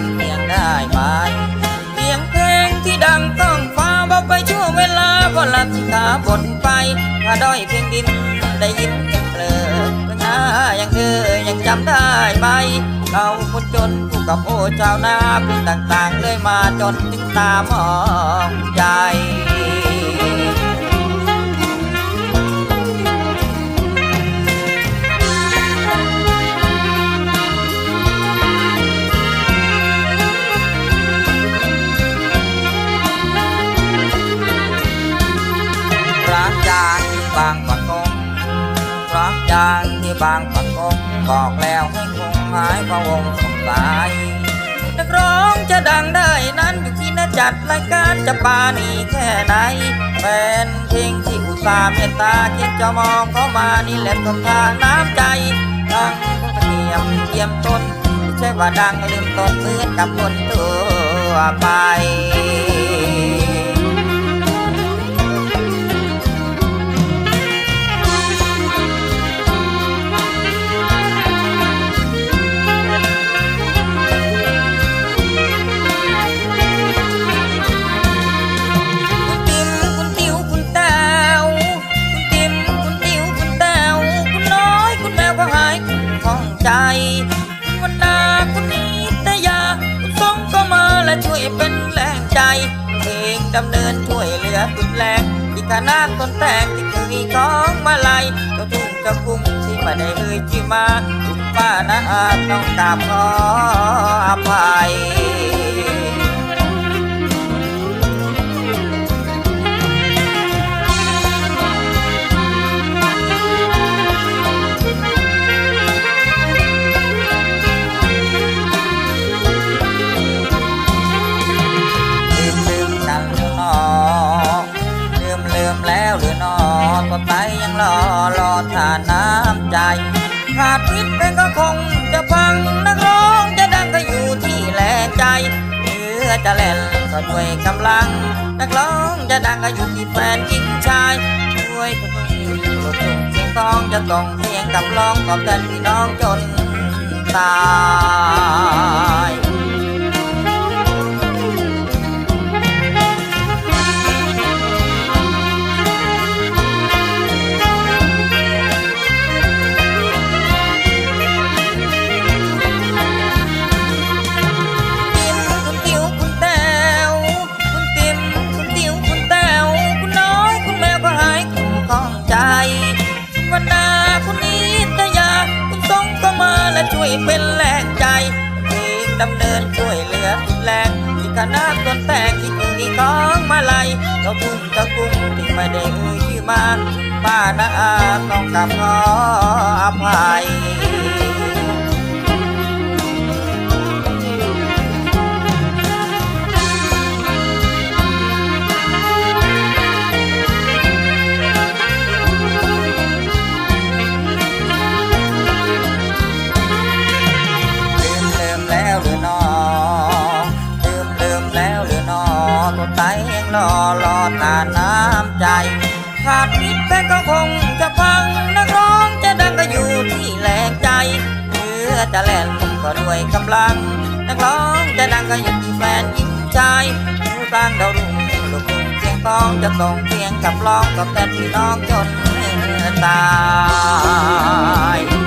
ำเสียงได้ไหมเสียงเพลงที่ดังต้องฟ้าบอกไปชั่วเวลาก็ลับสิขาบนไปถ้าด้อยเพียงดินได้ยินเสียงเพลงก็น่ายังเธอยังจำได้ไหมเราคนจนผู้กับโอ้ชาวนาเป็นต่างๆเลยมาจนถึงตามองใจ บางปะกงบอกแล้วให้คงหายพะวงสงสัยนักร้องจะดังได้นั้นอยู่ที่น่าจัดรายการจะปานีแค่ไหนแฟนเพลงที่อุตส่าห์เมตตาเขียนจะมองเข้ามานี่แหละต้นทางน้ำใจดังต้งตะเกียมเกียมต้นไม่ใช่ว่าดังลืมต้นเหมือนกับคนทั่วไป ดำเนินช่วยเหลือสุดแรงที่คณะต้นแต่งที่เคยของมาลัยเจ้าทุ่งเจ้ากุ้งที่มาได้เอ่ยชื่อมาคุณป้านะอาต้องกราบขออภัย ขาดวิทย์เป็นก็คงจะพังนักร้องจะดังก็อยู่ที่แรงใจเรือจะแล่นก็ด้วยกำลัง นักร้องจะดังก็อยู่ที่แฟนหญิงชายช่วยกคนโปรดส่งเสียงต้องจะต้องเสียงกับร้องตอบแทนพี่น้องจนตาย เป็นแรงใจเพลงดำเนินช่วยเหลือสุดแรงที่คณะต้นแต่งที่คือของมาลัยเราทุ่งตะกุ่มที่ไม่ได้เอ่ยชื่อมาป้านาต้องกลับขออภัย งรอรอทาน้ำใจ ขาดนิดแฟนก็คงจะฟังนักร้องจะดังก็อยู่ที่แรงใจเรือจะแล่นมุมก็ด้วยกำลัง นักร้องจะดังก็อยู่ที่แฟนหญิงชายผู้สร้างดาวรุ่งลูกทุ่งเสียงต้องจะส่งเสียงกับร้องกับแทนพี่น้องจนตาย